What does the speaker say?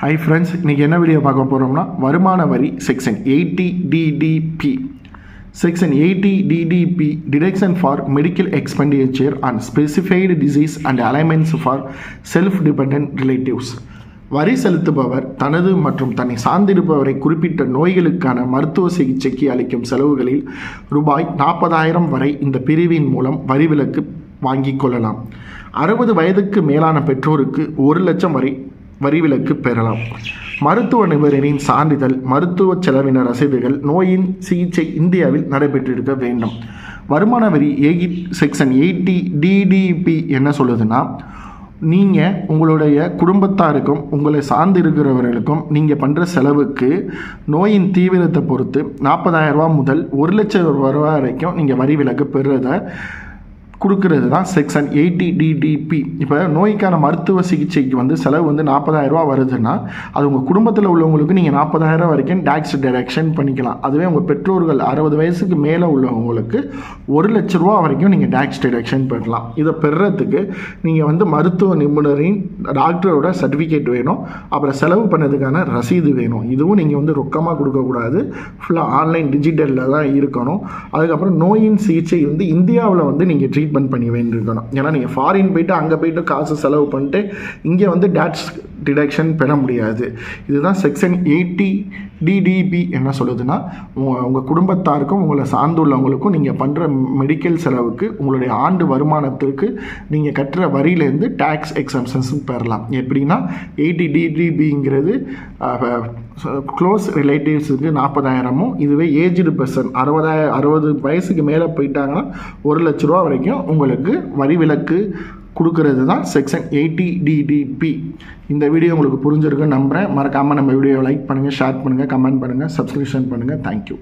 Hi friends இன்றைக்கி என்ன video பார்க்க போகிறோம்னா வருமான வரி section eighty DDB section eighty DDB deduction for medical expenditure and specified disease and ailments for self depend relatives வரி செலுத்துபவர் தனது மற்றும் தன்னை சார்ந்திருப்பவரை குறிப்பிட்ட நோய்களுக்கான மருத்துவ சிகிச்சைக்கு அளிக்கும் செலவுகளில் ரூபாய் நாற்பதாயிரம் வரை இந்த பிரிவின் மூலம் வரி விலக்கு வாங்கிக் கொள்ளலாம். அறுபது வயதுக்கு மேலான பெற்றோருக்கு ஒரு லட்சம் வரை வரி விலக்கு பெறலாம். மருத்துவ நிபுணரின் சான்றிதழ் மருத்துவ செலவின ரசீதுகள் நோயின் சிகிச்சை இந்தியாவில் நடைபெற்றிருக்க வேண்டும். வருமான வரி ஏகி செக்ஷன் எயிட்டி டிடிபி என்ன சொல்லுதுன்னா நீங்கள் உங்களுடைய குடும்பத்தாருக்கும் உங்களை சார்ந்து இருக்கிறவர்களுக்கும் நீங்கள் பண்ணுற செலவுக்கு நோயின் தீவிரத்தை பொறுத்து நாற்பதாயிரம் ரூபா முதல் ஒரு லட்சம் ரூபா வரைக்கும் நீங்கள் வரி விலக்கு பெறுறத கொடுக்கறது தான் செக்ஷன் எயிட்டி டிடிபி இப்போ நோய்க்கான மருத்துவ சிகிச்சைக்கு வந்து செலவு வந்து நாற்பதாயிரம் ரூபா வருதுன்னா அது உங்கள் குடும்பத்தில் உள்ளவங்களுக்கு நீங்கள் நாற்பதாயிரம் வரைக்கும் டேக்ஸ் டிடக்ஷன் பண்ணிக்கலாம். அதுவே உங்கள் பெற்றோர்கள் அறுபது வயசுக்கு மேலே உள்ளவங்களுக்கு ஒரு லட்ச ரூபா வரைக்கும் நீங்கள் டேக்ஸ் டிடக்ஷன் பண்ணலாம். இதை பெறுறதுக்கு நீங்கள் வந்து மருத்துவ நிபுணரின் டாக்டரோட சர்டிஃபிகேட் வேணும். அப்புறம் செலவு பண்ணதுக்கான ரசீது வேணும். இதுவும் நீங்கள் வந்து ரொக்கமாக கொடுக்கக்கூடாது. ஃபுல்லாக ஆன்லைன் டிஜிட்டலில் தான் இருக்கணும். அதுக்கப்புறம் நோயின் சிகிச்சை வந்து இந்தியாவில் வந்து நீங்கள் ட்ரீட் ட்ரீட்மெண்ட் பண்ணி வேண்டியிருக்கணும். ஏன்னா நீங்கள் ஃபாரின் போயிட்டு அங்கே போயிட்டு காசு செலவு பண்ணிட்டு இங்கே வந்து டேக்ஸ் டிடக்ஷன் பெற முடியாது. இதுதான் செக்ஷன் எயிட்டி டிடிபி என்ன சொல்லுதுன்னா உங்கள் உங்கள் குடும்பத்தாருக்கும் உங்களை சார்ந்துள்ளவங்களுக்கும் நீங்கள் பண்ணுற மெடிக்கல் செலவுக்கு உங்களுடைய ஆண்டு வருமானத்திற்கு நீங்கள் கட்டுற வரியிலேருந்து டேக்ஸ் எக்ஸம்ஷன்ஸ் பெறலாம். எப்படின்னா எயிட்டி டிடிபிங்கிறது க்ளோஸ் ரிலேட்டிவ்ஸுக்கு நாற்பதாயிரமும் இதுவே ஏஜ்டு பர்சன் அறுபதாயிரம் அறுபது வயசுக்கு மேலே போயிட்டாங்கன்னா ஒரு லட்ச ரூபா வரைக்கும் உங்களுக்கு வரி விலக்கு கொடுக்கறது தான் செக்ஷன் எயிட்டி டிடிபி இந்த வீடியோ உங்களுக்கு புரிஞ்சிருக்குன்னு நம்புகிறேன் மறக்காமல் நம்ம வீடியோவை லைக் பண்ணுங்கள் ஷேர் பண்ணுங்கள் கமெண்ட் பண்ணுங்கள் சப்ஸ்கிரிப்ஷன் பண்ணுங்கள் தேங்க்யூ